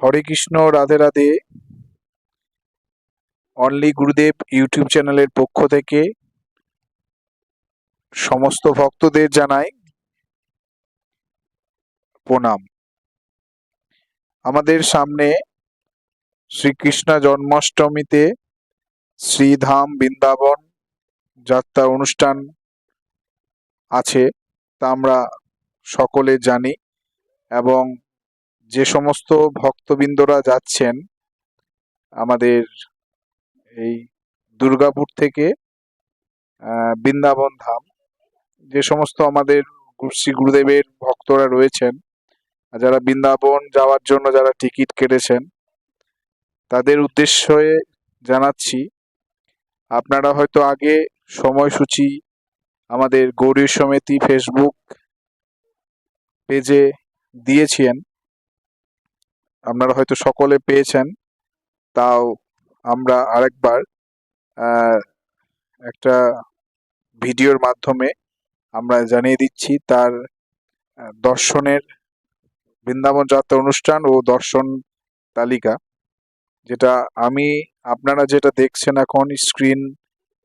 হরে Krishna, Radhe Radhe. Only Gurudev YouTube চ্যানেলের পক্ষ থেকে সমস্ত ভক্তদের জানাই প্রণাম। আমাদের সামনে শ্রীকৃষ্ণ জন্মাষ্টমীতে শ্রীধাম বৃন্দাবন যাত্রা অনুষ্ঠান আছে, তা আমরা সকলে জানি এবং যে সমস্ত ভক্তবৃন্দরা যাচ্ছেন আমাদের এই দুর্গাপুর থেকে বৃন্দাবন ধাম, যে সমস্ত আমাদের শ্রী গুরুদেবের ভক্তরা রয়েছেন যারা বৃন্দাবন যাওয়ার জন্য যারা টিকিট কেটেছেন, তাদের উদ্দেশ্যে জানাচ্ছি, আপনারা হয়তো আগে সময়সূচি আমাদের গৌরী সমিতি ফেসবুক পেজে দিয়েছেন। আপনারা হয়তো সকলে পেয়েছেন। তাও আমরা আরেকবার একটা ভিডিওর মাধ্যমে আমরা জানিয়ে দিচ্ছি তার দর্শনের বৃন্দাবন যাত্রা অনুষ্ঠান ও দর্শন তালিকা। যেটা আমি, আপনারা যেটা দেখছেন এখন স্ক্রিন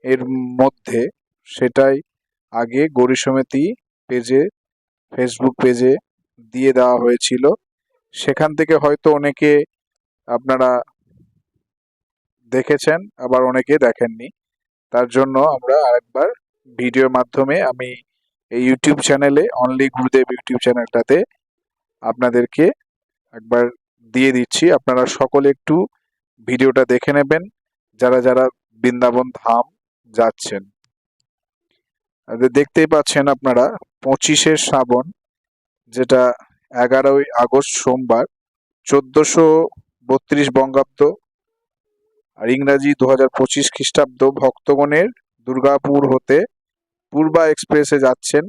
এর মধ্যে, সেটাই আগে গৌরী সমিতি পেজে ফেসবুক পেজে দিয়ে দেওয়া হয়েছিল। সেখান থেকে হয়তো অনেকে আপনারা দেখেছেন, আবার অনেকে দেখেননি। তার জন্য আমরা আরেকবার ভিডিওর মাধ্যমে আমি এই ইউটিউব চ্যানেলে, অনলি গুরুদেব ইউটিউব চ্যানেলটাতে আপনাদেরকে একবার দিয়ে দিচ্ছি। আপনারা সকলে একটু ভিডিওটা দেখে নেবেন, যারা যারা বৃন্দাবন ধাম যাচ্ছেন। দেখতেই পাচ্ছেন আপনারা পঁচিশে শ্রাবণ, যেটা এগারোই আগস্ট সোমবার, চোদ্দশো বত্রিশ বঙ্গাব্দ আর ইংরাজি দু হাজার পঁচিশ খ্রিস্টাব্দ ভক্তগণের দুর্গাপুর হতে পূর্বা এক্সপ্রেসে যাচ্ছেন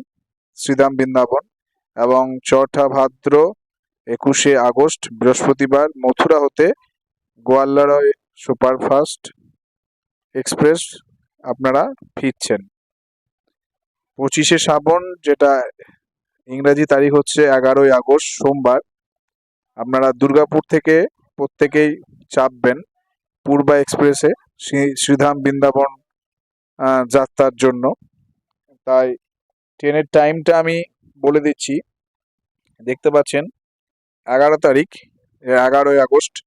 শ্রীধাম বৃন্দাবন এবং চৌঠা ভাদ্র একুশে আগস্ট বৃহস্পতিবার মথুরা হতে গোয়াল্লারয় সুপারফাস্ট এক্সপ্রেস আপনারা ফিরছেন। পঁচিশে শ্রাবণ যেটা ইংরাজি তারিখ হচ্ছে এগারোই আগস্ট, সোমবার। আপনারা দুর্গাপুর থেকে প্রত্যেকেই চাপবেন পূর্বা এক্সপ্রেসে, শ্রী- শ্রীধাম বৃন্দাবন যাত্রার জন্য। তাই ট্রেনের টাইমটা আমি বলে দিচ্ছি। দেখতে পাচ্ছেন, এগারো তারিখ এগারোই August.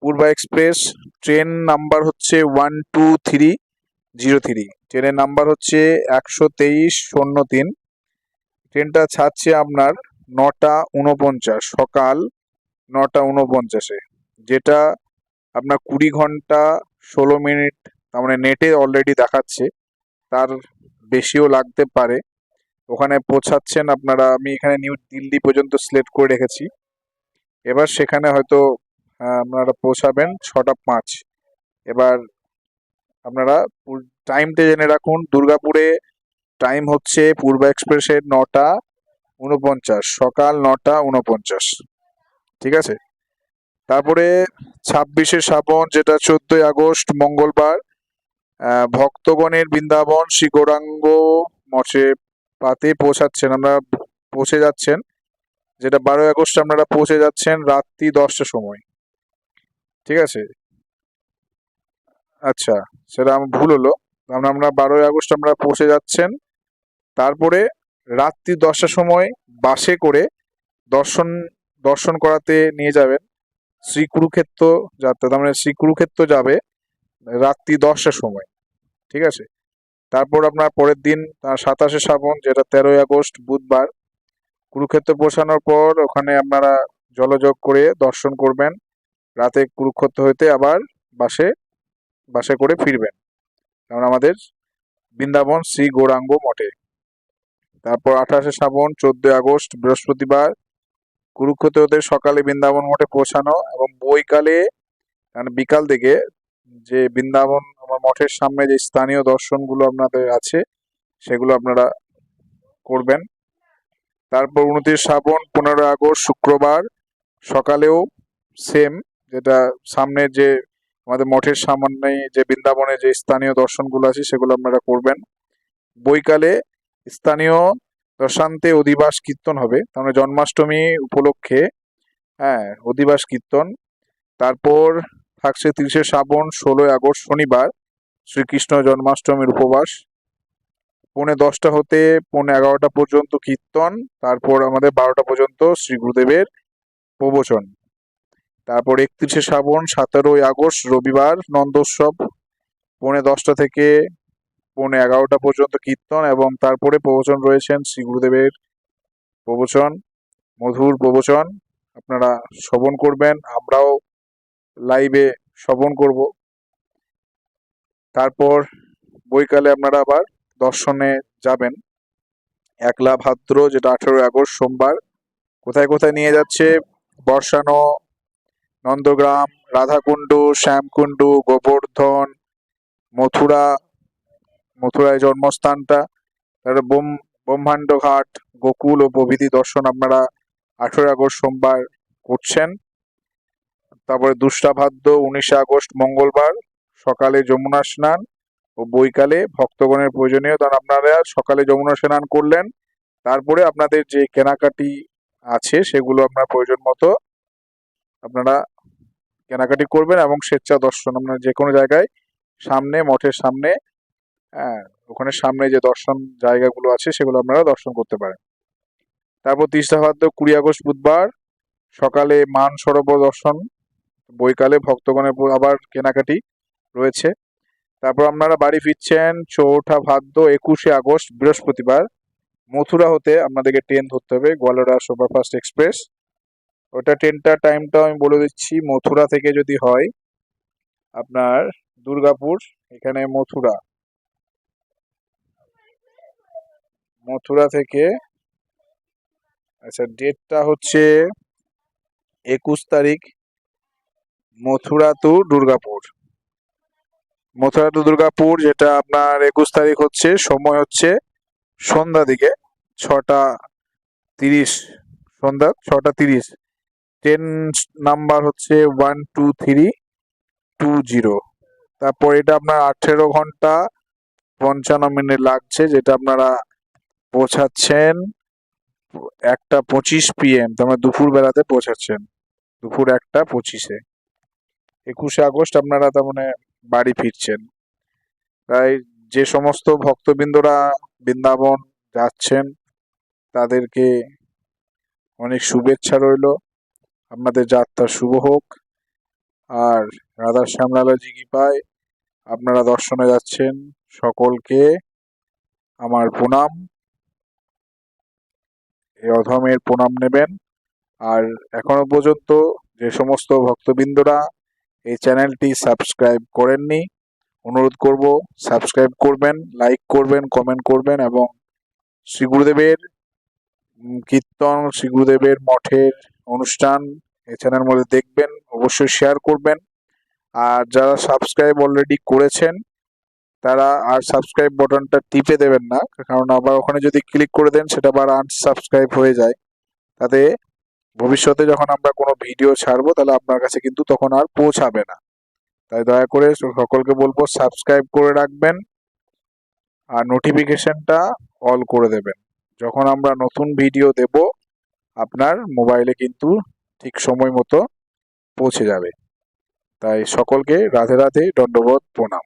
Poorva express train number হচ্ছে one two three zero three. ট্রেনের নাম্বার হচ্ছে একশো তেইশ শূন্য তিন। ট্রেনটা ছাড়ছে আপনার নটা উনপঞ্চাশ, সকাল নটা উনপঞ্চাশে। যেটা আপনার কুড়ি ঘণ্টা ষোলো মিনিট, তার মানে নেটে অলরেডি দেখাচ্ছে, তার বেশিও লাগতে পারে। ওখানে পৌঁছাচ্ছেন আপনারা, আমি এখানে নিউ দিল্লি পর্যন্ত সিলেক্ট করে রেখেছি। এবার সেখানে হয়তো আপনারা পৌঁছাবেন ছটা পাঁচ। এবার আপনারা টাইমটা জেনে রাখুন, দুর্গাপুরে টাইম হচ্ছে পূর্ব এক্সপ্রেসের নটা উনপঞ্চাশ সকাল নটা উনপঞ্চাশ ঠিক আছে? তারপরে ছাব্বিশে শ্রাবণ, যেটা চোদ্দই আগস্ট, মঙ্গলবার ভক্তগণের বৃন্দাবন, শ্রী গৌরাঙ্গ মঠে পাতে পৌঁছাচ্ছেন, আমরা পৌঁছে যাচ্ছেন। যেটা বারোই আগস্ট আপনারা পৌঁছে যাচ্ছেন রাত্রি দশটার সময়। ঠিক আছে? আচ্ছা সেটা আমার ভুল হলো। আমরা আমরা বারোই আগস্ট আমরা পৌঁছে যাচ্ছেন। তারপরে রাত্রি দশটার সময় বাসে করে দর্শন দর্শন করাতে নিয়ে যাবেন। শ্রী কুরুক্ষেত্র যাত্রা, তার মানে শ্রী কুরুক্ষেত্র যাবে রাত্রি দশটার সময়, ঠিক আছে? তারপর আপনার পরের দিন সাতাশে শ্রাবণ, যেটা তেরোই আগস্ট, বুধবার, কুরুক্ষেত্র পৌঁছানোর পর ওখানে আপনারা জলযোগ করে দর্শন করবেন। রাতে কুরুক্ষেত্র হইতে আবার বাসে বাসে করে ফিরবেন। কারণ আমাদের বৃন্দাবন শ্রী গৌরাঙ্গ মঠে। তারপর আঠাশে শ্রাবণ চোদ্দই আগস্ট, বৃহস্পতিবার। কুরুক্ষেত্র হতে সকালে বৃন্দাবন মঠে পৌঁছানো এবং বৈকালে মানে বিকাল থেকে যে বৃন্দাবন আমার মঠের সামনে যে স্থানীয় দর্শনগুলো আপনাদের আছে, সেগুলো আপনারা করবেন। তারপর উনত্রিশ শ্রাবণ, পনেরোই আগস্ট, শুক্রবার, সকালেও সেম যেটা সামনে যে আমাদের মঠের সামনে যে বৃন্দাবনে যে স্থানীয় দর্শনগুলো আছে, সেগুলো আপনারা করবেন। বৈকালে স্থানীয় দশান্তে অধিবাস কীর্তন হবে। মানে জন্মাষ্টমী উপলক্ষে হ্যাঁ অধিবাস কীর্তন। তারপর থাকছে তিরিশে শ্রাবণ, ষোলোই আগস্ট, শনিবার, শ্রীকৃষ্ণ জন্মাষ্টমীর উপবাস। পৌনে দশটা হতে পৌনে এগারোটা পর্যন্ত কীর্তন। তারপর আমাদের বারোটা পর্যন্ত শ্রী গুরুদেবের প্রবচন। তারপর একত্রিশে শ্রাবণ, সতেরোই আগস্ট, রবিবার, নন্দোৎসব। পৌনে দশটা থেকে পৌনে এগারোটা পর্যন্ত কীর্তন এবং তারপরে প্রবচন রয়েছেন শ্রী গুরুদেবের প্রবচন, মধুর প্রবচন। আপনারা শ্রবণ করবেন, আমরাও লাইভে শ্রবণ করব। তারপর বৈকালে আপনারা আবার দর্শনে যাবেন। একলা ভাদ্র, যেটা আঠেরোই আগস্ট, সোমবার। কোথায় কোথায় নিয়ে যাচ্ছে? বর্ষানো, নন্দগ্রাম, রাধাকুণ্ডু, শ্যামকুণ্ডু, গোবর্ধন, মথুরা মথুরায় জন্মস্থানটা, তারপরে বোম ব্রহ্মাণ্ড ঘাট গোকুল ও প্রভৃতি দর্শন আপনারা আঠেরোই আগস্ট সোমবার করছেন। তারপরে দুষ্টা ভাদ্র উনিশে আগস্ট মঙ্গলবার, সকালে যমুনা স্নান ও বৈকালে ভক্তগণের প্রয়োজনীয়, কারণ আপনারা সকালে যমুনা স্নান করলেন। তারপরে আপনাদের যে কেনাকাটি আছে, সেগুলো আপনার প্রয়োজন মতো আপনারা কেনাকাটি করবেন এবং স্বেচ্ছা দর্শন আপনার যে কোনো জায়গায়, সামনে, মঠের সামনে হ্যাঁ ওখানে সামনে যে দর্শন জায়গাগুলো আছে, সেগুলো আপনারা দর্শন করতে পারেন। তারপর তিরিশা ভাদ্র, কুড়ি আগস্ট বুধবার, সকালে মান সরোবর দর্শন, বৈকালে ভক্তগণের আবার কেনাকাটি রয়েছে। তারপর আপনারা বাড়ি ফিরছেন চৌঠা ভাদ্র, একুশে আগস্ট, বৃহস্পতিবার। মথুরা হতে আপনাদেরকে ট্রেন ধরতে হবে গোয়ালড়া সুপারফাস্ট এক্সপ্রেস। ওটা ট্রেনটার টাইমটা আমি বলে দিচ্ছি, মথুরা থেকে যদি হয়, আপনার দুর্গাপুর, এখানে মথুরা। মথুরা থেকে। আচ্ছা ডেটটা হচ্ছে একুশ তারিখ, মথুরা টু দুর্গাপুর। মথুরা টু দুর্গাপুর, যেটা আপনার একুশ তারিখ হচ্ছে, সময় হচ্ছে সন্ধ্যা দিকে, ছটা তিরিশ, সন্ধ্যা ছটা তিরিশ। ট্রেন নাম্বার হচ্ছে one two three two zero তারপর এটা আপনার আঠেরো ঘণ্টা পঞ্চান্ন মিনিট লাগছে, যেটা আপনারা পৌঁছাচ্ছেন একটা পঁচিশ পিএম তার মানে দুপুর বেলাতে পৌঁছাচ্ছেন। দুপুর একটা পঁচিশে। একুশে আগস্ট আপনারা তার মানে বাড়ি ফিরছেন। তাই যে সমস্ত ভক্তবৃন্দরা বৃন্দাবন যাচ্ছেন, তাদেরকে অনেক শুভেচ্ছা রইল। আপনাদের যাত্রা শুভ হোক। আর রাধা কি পায়, আপনারা দর্শনে যাচ্ছেন সকলকে। আমার প্রণাম। এই অধমের প্রণাম নেবেন। আর এখনও পর্যন্ত যে সমস্ত ভক্তবৃন্দরা এই চ্যানেলটি সাবস্ক্রাইব করেননি, অনুরোধ করব সাবস্ক্রাইব করবেন, লাইক করবেন, কমেন্ট করবেন এবং শ্রী গুরুদেবের কীর্তন, শ্রী গুরুদেবের মঠের অনুষ্ঠান এই চ্যানেলের মধ্যে দেখবেন, অবশ্যই শেয়ার করবেন। আর যারা সাবস্ক্রাইব অলরেডি করেছেন তারা আর সাবস্ক্রাইব বাটনটা টিপে দেবেন না, কারণ আবার ওখানে যদি ক্লিক করে দেন সেটা আবার আনসাবস্ক্রাইব হয়ে যায়। তাতে ভবিষ্যতে যখন আমরা কোনো ভিডিও ছাড়বো, তাহলে আপনার কাছে কিন্তু তখন আর পৌঁছাবে না। তাই দয়া করে সকলকে বলব সাবস্ক্রাইব করে রাখবেন আর নোটিফিকেশনটা অল করে দেবেন। যখন আমরা নতুন ভিডিও দেব, আপনার মোবাইলে কিন্তু ঠিক সময় মতো পৌঁছে যাবে। তাই সকলকে রাধে রাধে দণ্ডবোধ প্রণাম।